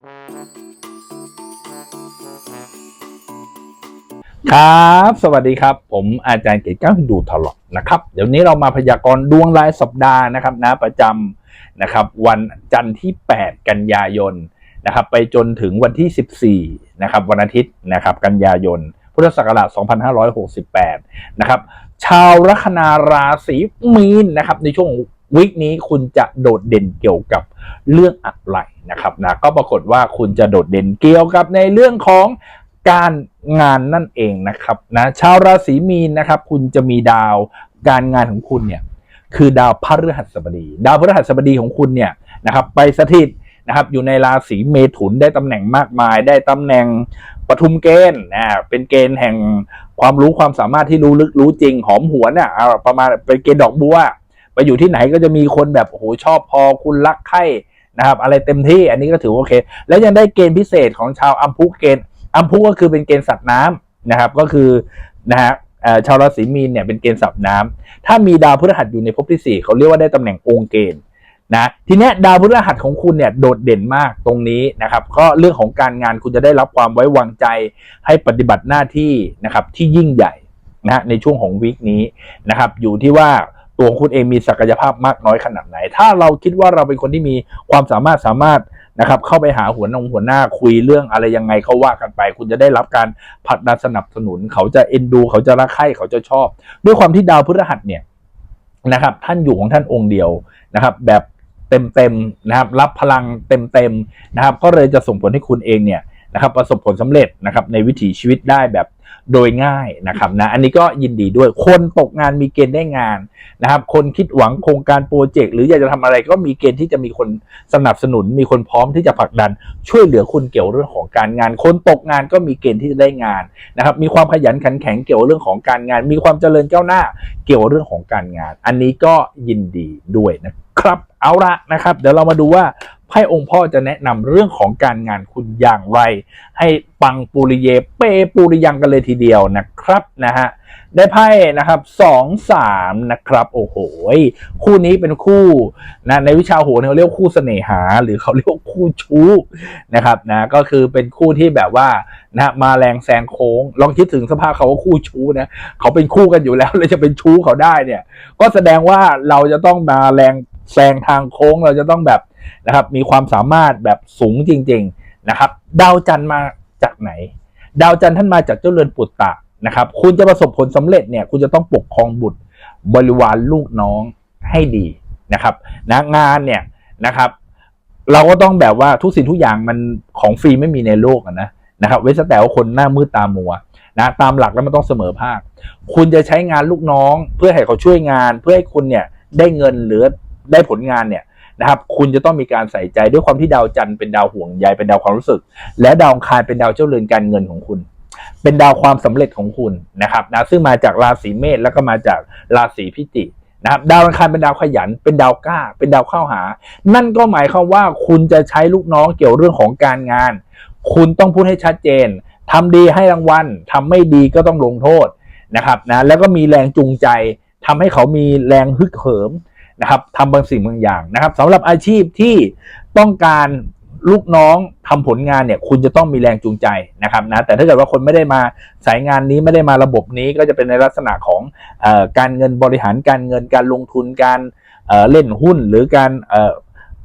ครับ สวัสดีครับ ผมอาจารย์เกตก้าวฮินดูทลอดนะครับ เดี๋ยวนี้เรามาพยากรณ์ดวงรายสัปดาห์นะครับนะประจำนะครับ วันจันทร์ที่ 8 กันยายนนะครับ ไปจนถึงวันที่ 14นะครับวันอาทิตย์นะครับ กันยายน พุทธศักราช 2568 นะครับ ชาวลัคนาราศีมีนนะครับ ในช่วง วิกนี้คุณจะโดดเด่นเกี่ยวกับเรื่องอะไรนะครับนะก็ปรากฏว่าคุณจะโดดเด่นเกี่ยวกับในเรื่องของการงานนั่นเองนะครับนะชาวราศีมีนนะครับ คุณจะมีดาวการงานของคุณเนี่ยคือดาวพฤหัสบดี ดาวพฤหัสบดีของคุณเนี่ยนะครับ ไปสถิตนะครับอยู่ในราศีเมถุนได้ตำแหน่งมากมาย ได้ตำแหน่งปทุมเกณฑ์นะเป็นเกณฑ์แห่งความรู้ความสามารถที่รู้ลึกรู้จริงหอมหัวนอะเอาประมาณเป็นเกณฑ์ดอกบัว อยู่ที่ไหนก็จะมีคนแบบโอ้โหชอบพอคุณรักใครนะครับอะไรเต็มที่อันนี้ก็ถือว่าโอเค แล้วยังได้เกณฑ์พิเศษของชาวอัมพุเกณฑ์อัมพุก็คือเป็นเกณฑ์สัตว์น้ำนะครับก็คือนะฮะชาวราศีมีนเนี่ยเป็นเกณฑ์สัตว์น้ำถ้ามีดาวพฤหัสอยู่ในภพที่สี่เขาเรียกว่าได้ตำแหน่งองค์เกณฑ์นะทีเนี้ยดาวพฤหัสของคุณเนี่ยโดดเด่นมากตรงนี้นะครับก็เรื่องของการงานคุณจะได้รับความไว้วางใจให้ปฏิบัติหน้าที่นะครับที่ยิ่งใหญ่นะฮะในช่วงของวีคนี้นะครับอยู่ที่ว่า ตัวคุณเองมีศักยภาพมากน้อยขนาดไหน ถ้าเราคิดว่าเราเป็นคนที่มีความสามารถสามารถนะครับ เข้าไปหาหัวนงหัวหน้าคุยเรื่องอะไรยังไงเขาว่ากันไป คุณจะได้รับการผลักดันสนับสนุน เขาจะเอ็นดู เขาจะรักใคร่เขาจะชอบ ด้วยความที่ดาวพฤหัสเนี่ยนะครับ ท่านอยู่ของท่านองค์เดียวนะครับ แบบเต็มๆนะครับ รับพลังเต็มๆนะครับ ก็เลยจะส่งผลให้คุณเองเนี่ย นะครับประสบผลสำเร็จนะครับในวิถีชีวิตได้แบบโดยง่ายนะครับนะอันนี้ก็ยินดีด้วยคนตกงานมีเกณฑ์ได้งานนะครับคนคิดหวังโครงการโปรเจกต์หรืออยากจะทำอะไรก็มีเกณฑ์ที่จะมีคนสนับสนุน มีคนพร้อมที่จะผลักดัน ช่วยเหลือคุณเกี่ยวเรื่องของการงาน คนตกงานก็มีเกณฑ์ที่จะได้งานนะครับมีความขยันขันแข็งเกี่ยวเรื่องของการงาน มีความเจริญก้าวหน้าเกี่ยวเรื่องของการงาน อันนี้ก็ยินดีด้วยนะครับเอาละนะครับ เดี๋ยวเรามาดูว่า ไพ่องค์พ่อจะแนะนำเรื่องของการงานคุณอย่างไร ให้ปังปุริเยเปปุริยังกันเลยทีเดียวนะครับนะฮะได้ไพ่นะครับสองสามนะครับ โอ้โหคู่นี้เป็นคู่นะในวิชาโหราเขาเรียกว่าคู่เสน่หา หรือเขาเรียกว่าคู่ชู้นะครับนะก็คือเป็นคู่ที่แบบว่านะมาแรงแซงโค้ง ลองคิดถึงสภาพเขาว่าคู่ชู้นะเขาเป็นคู่กันอยู่แล้วเลยจะเป็นชู้เขาได้เนี่ย ก็แสดงว่าเราจะต้องมาแรง แซงทางโค้งเราจะต้องแบบนะครับมีความสามารถแบบสูงจริง ๆนะครับ ดาวจันทร์มาจากไหน ดาวจันทร์ท่านมาจากเจ้าเรือนปุตตะนะครับ คุณจะประสบผลสำเร็จเนี่ย คุณจะต้องปกครองบุตรบริวารลูกน้องให้ดีนะครับนะงานเนี่ยนะครับ เราก็ต้องแบบว่าทุกสิ่งทุกอย่างมันของฟรีไม่มีในโลกนะนะครับเว้นแต่ว่าคนหน้ามืดตามัวนะตามหลักแล้วมันต้องเสมอภาค คุณจะใช้งานลูกน้อง เพื่อให้เขาช่วยงาน เพื่อให้คุณเนี่ยได้เงินหรือ ได้ผลงานเนี่ยนะครับคุณจะต้องมีการใส่ใจด้วยความที่ดาวจันทร์เป็นดาวห่วงใยเป็นดาวความรู้สึก และดาวคารเป็นดาวเจ้าเรือนการเงินของคุณ เป็นดาวความสำเร็จของคุณนะครับนะซึ่งมาจากราศีเมษแล้วก็มาจากราศีพิจิกนะครับดาวอังคารเป็นดาวขยัน เป็นดาวกล้า เป็นดาวเข้าหา นั่นก็หมายความว่าคุณจะใช้ลูกน้องเกี่ยวเรื่องของการงาน คุณต้องพูดให้ชัดเจนทำดีให้รางวัลทำไม่ดีก็ต้องลงโทษนะครับนะแล้วก็มีแรงจูงใจทำให้เขามีแรงฮึกเหิม นะครับทำบางสิ่งบางอย่างนะครับสำหรับอาชีพที่ต้องการลูกน้องทำผลงานเนี่ย คุณจะต้องมีแรงจูงใจนะครับนะแต่ถ้าเกิดว่าคนไม่ได้มาสายงานนี้ไม่ได้มาระบบนี้ก็จะเป็นในลักษณะของออการเงินบริหารการเงินการลงทุนการเเล่นหุ้นหรือการ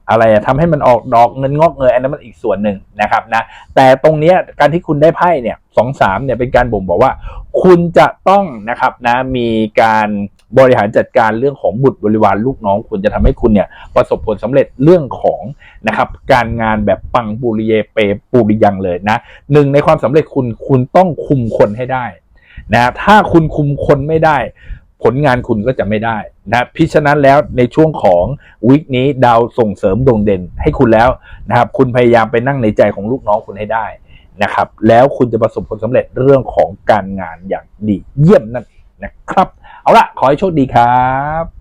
อะไรอะทำให้มันออกดอกเงินงอกเงยอันนั้นมันอีกส่วนหนึ่งนะครับนะแต่ตรงนี้การที่คุณได้ไพ่เนี่ยสองสามเนี่ยเป็นการบ่งบอกว่า คุณจะต้องนะครับนะมีการ บริหารจัดการเรื่องของบุตรบริวารลูกน้องคุณจะทำให้คุณเนี่ยประสบผลสำเร็จเรื่องของนะครับการงานแบบปังปุริเยเปปุริยังเลยนะหนึ่งในความสำเร็จคุณคุณต้องคุมคนให้ได้นะถ้าคุณคุมคนไม่ได้ ผลงานคุณก็จะไม่ได้นะพิฉะนั้นแล้วในช่วงของวิกนี้ดาวส่งเสริมโด่งเด่นให้คุณแล้วนะครับคุณพยายามไปนั่งในใจของลูกน้องคุณให้ได้นะครับแล้วคุณจะประสบผลสำเร็จเรื่องของการงานอย่างดีเยี่ยมนั่นเอง เอาละขอให้โชคดีครับ